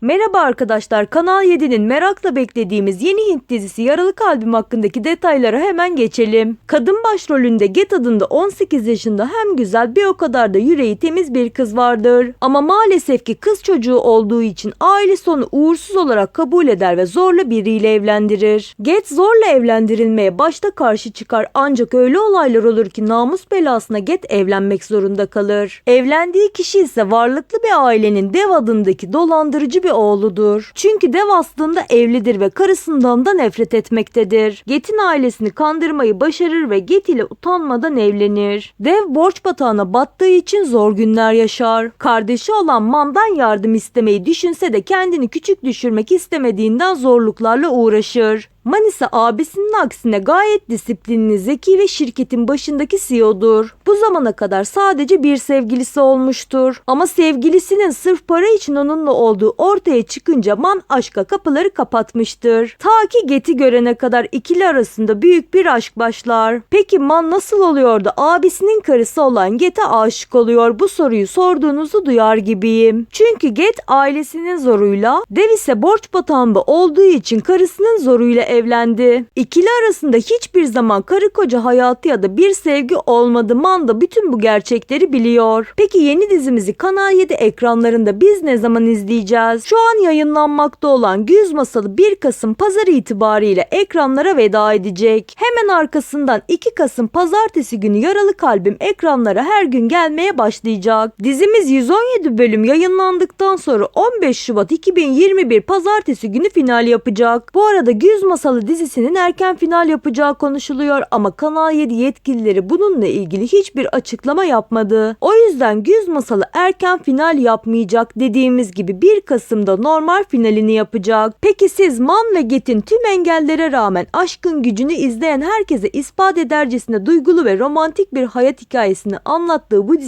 Merhaba arkadaşlar, Kanal 7'nin merakla beklediğimiz yeni Hint dizisi Yaralı Kalbim hakkındaki detaylara hemen geçelim. Kadın başrolünde Get adında 18 yaşında hem güzel bir o kadar da yüreği temiz bir kız vardır. Ama maalesef ki kız çocuğu olduğu için ailesi onu uğursuz olarak kabul eder ve zorla biriyle evlendirir. Get zorla evlendirilmeye başta karşı çıkar ancak öyle olaylar olur ki namus belasına Get evlenmek zorunda kalır. Evlendiği kişi ise varlıklı bir ailenin Dev adındaki dolandırıcı bir oğludur. Çünkü Dev aslında evlidir ve karısından da nefret etmektedir. Get'in ailesini kandırmayı başarır ve Get ile utanmadan evlenir. Dev borç batağına battığı için zor günler yaşar. Kardeşi olan Man'dan yardım istemeyi düşünse de kendini küçük düşürmek istemediğinden zorluklarla uğraşır. Man ise abisinin aksine gayet disiplinli, zeki ve şirketin başındaki CEO'dur. Bu zamana kadar sadece bir sevgilisi olmuştur. Ama sevgilisinin sırf para için onunla olduğu ortaya çıkınca Man aşka kapıları kapatmıştır. Ta ki Get'i görene kadar ikili arasında büyük bir aşk başlar. Peki Man nasıl oluyor da abisinin karısı olan Get'e aşık oluyor? Bu soruyu sorduğunuzu duyar gibiyim. Çünkü Get ailesinin zoruyla, Dev ise borç batağında olduğu için karısının zoruyla evlendi. İkili arasında hiçbir zaman karı koca hayatı ya da bir sevgi olmadı. Manda bütün bu gerçekleri biliyor. Peki yeni dizimizi Kanal 7 ekranlarında biz ne zaman izleyeceğiz? Şu an yayınlanmakta olan Güz Masalı 1 Kasım pazar itibariyle ekranlara veda edecek. Hemen arkasından 2 Kasım pazartesi günü Yaralı Kalbim ekranlara her gün gelmeye başlayacak. Dizimiz 117 bölüm yayınlandıktan sonra 15 Şubat 2021 pazartesi günü final yapacak. Bu arada Güz Masalı dizisinin erken final yapacağı konuşuluyor ama Kanal 7 yetkilileri bununla ilgili hiçbir açıklama yapmadı. O yüzden Güz Masalı erken final yapmayacak dediğimiz gibi 1 Kasım'da normal finalini yapacak. Peki siz Man ve Get'in tüm engellere rağmen aşkın gücünü izleyen herkese ispat edercesine duygulu ve romantik bir hayat hikayesini anlattığı bu dizi